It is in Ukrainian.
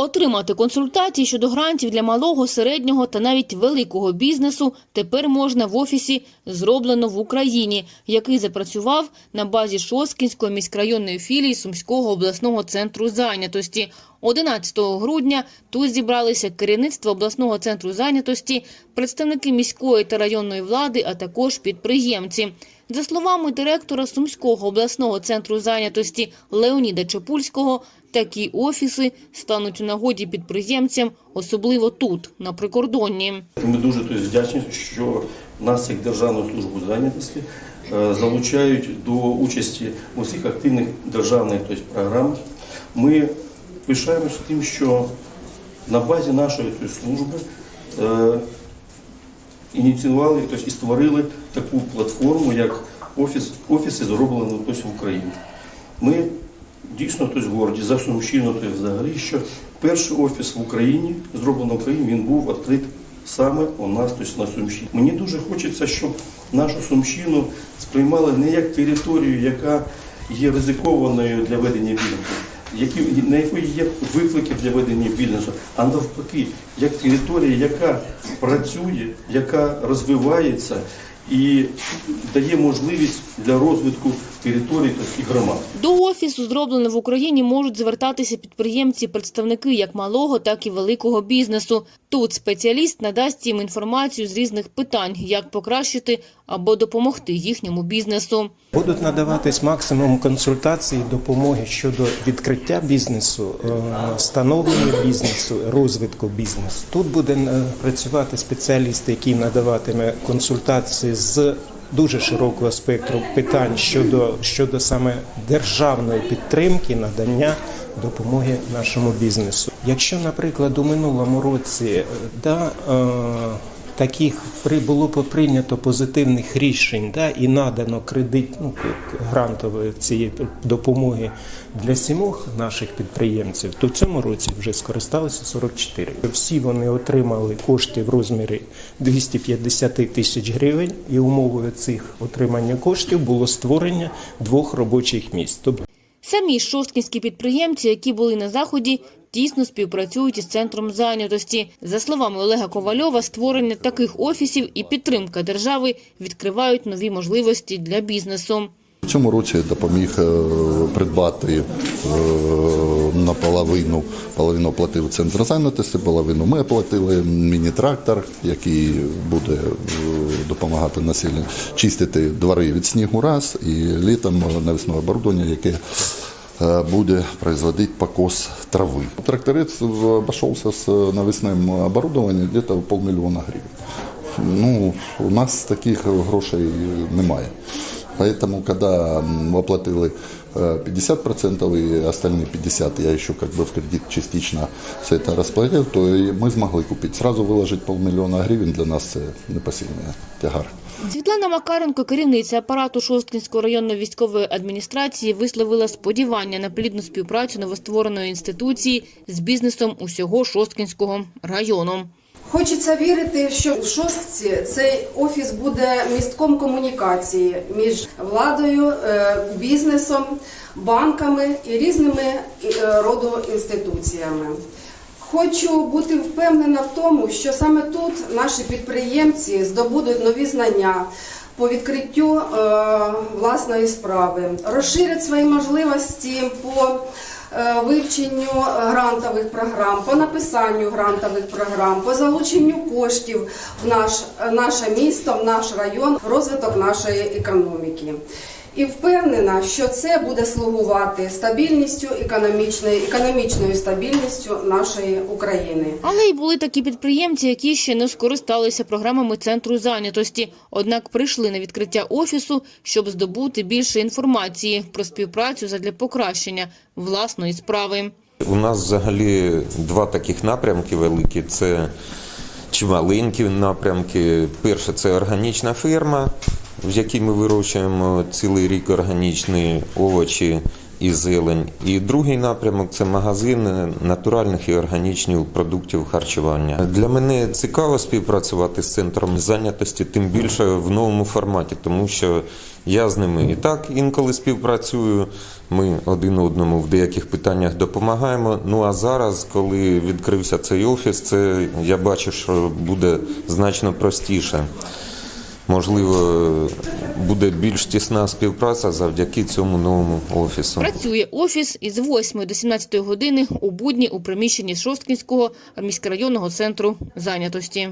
Отримати консультації щодо грантів для малого, середнього та навіть великого бізнесу тепер можна в офісі «Зроблено в Україні», який запрацював на базі Шосткінської міськрайонної філії Сумського обласного центру зайнятості. 11 грудня тут зібралися керівництво обласного центру зайнятості, представники міської та районної влади, а також підприємці. За словами директора Сумського обласного центру зайнятості Леоніда Чепульського, такі офіси стануть у нагоді підприємцям, особливо тут, на прикордонні. Ми дуже тобто, вдячні, що нас, як Державну службу зайнятості, е, залучають до участі у всіх активних державних тобто, програмах. Ми пишаємося тим, що на базі нашої тобто, служби е, ініціювали тобто, і створили таку платформу, як офіс, офіси зроблено тобто, в Україні. Ми дійсно тобто, горді за Сумщину, тобто, взагалі, що перший офіс в Україні, зроблено в Україні, він був відкритий саме у нас тобто, на Сумщині. Мені дуже хочеться, щоб нашу Сумщину сприймали не як територію, яка є ризикованою для ведення бізнесу, які, на якої є виклики для ведення бізнесу, а навпаки, як територія, яка працює, яка розвивається і дає можливість для розвитку територій та і громад. До офісу зроблено в Україні можуть звертатися підприємці, представники як малого, так і великого бізнесу. Тут спеціаліст надасть їм інформацію з різних питань, як покращити або допомогти їхньому бізнесу. Будуть надаватись максимум консультацій, допомоги щодо відкриття бізнесу, е, становлення бізнесу, розвитку бізнесу. Тут буде е, працювати спеціаліст, який надаватиме консультації з дуже широкого спектру питань щодо, щодо саме державної підтримки, надання допомоги нашому бізнесу. Якщо, наприклад, у минулому році е, да, е, таких було прийнято позитивних рішень, да, і надано кредит ну, грантової цієї допомоги для сімох наших підприємців, то в цьому році вже скористалися 44. Всі вони отримали кошти в розмірі 250 тисяч гривень, і умовою цих отримання коштів було створення двох робочих місць. Самі шосткінські підприємці, які були на заході, тісно співпрацюють із центром зайнятості. За словами Олега Ковальова, створення таких офісів і підтримка держави відкривають нові можливості для бізнесу. Цьому році допоміг е, придбати е, наполовину, половину платив центр зайнятості, половину ми оплатили міні-трактор, який буде е, допомагати населенню чистити двори від снігу раз і літом навісне оборудовання, яке буде производить покос трави. Тракторець обійшовся з навісним оборудованием где-то в полмільйона гривень. Ну, у нас таких грошей немає. Поэтому, когда м, оплатили э, 50% и остальные 50% я еще как бы в кредит частично все это расплатил, то и мы смогли купить. Сразу выложить полмиллиона гривен для нас це непосильний тягар. Світлана Макаренко, керівниця апарату Шосткінської районної військової адміністрації, висловила сподівання на плідну співпрацю новоствореної інституції з бізнесом усього Шосткінського району. Хочеться вірити, що в шостці цей офіс буде містком комунікації між владою, е, бізнесом, банками і різними е, роду інституціями. Хочу бути впевнена в тому, що саме тут наші підприємці здобудуть нові знання по відкриттю е, власної справи, розширять свої можливості по е, вивченню грантових програм, по написанню грантових програм, по залученню коштів в наш, наше місто, в наш район, в розвиток нашої економіки. І впевнена, що це буде слугувати стабільністю економічною, економічною стабільністю нашої України. Але й були такі підприємці, які ще не скористалися програмами центру зайнятості, однак прийшли на відкриття офісу, щоб здобути більше інформації про співпрацю задля покращення власної справи. У нас взагалі два таких напрямки великі. Це чи маленькі напрямки. Перше це органічна ферма, в якій ми вирощуємо цілий рік органічні овочі і зелень. І другий напрямок це магазин натуральних і органічних продуктів харчування. Для мене цікаво співпрацювати з центром зайнятості, тим більше в новому форматі, тому що Я з ними і так інколи співпрацюю. Ми один одному в деяких питаннях допомагаємо. Ну а зараз, коли відкрився цей офіс, це я бачу, що буде значно простіше. Можливо, буде більш тісна співпраця завдяки цьому новому офісу. Працює офіс із 8 до 17 години у будні у приміщенні Шосткінського міськрайонного центру зайнятості.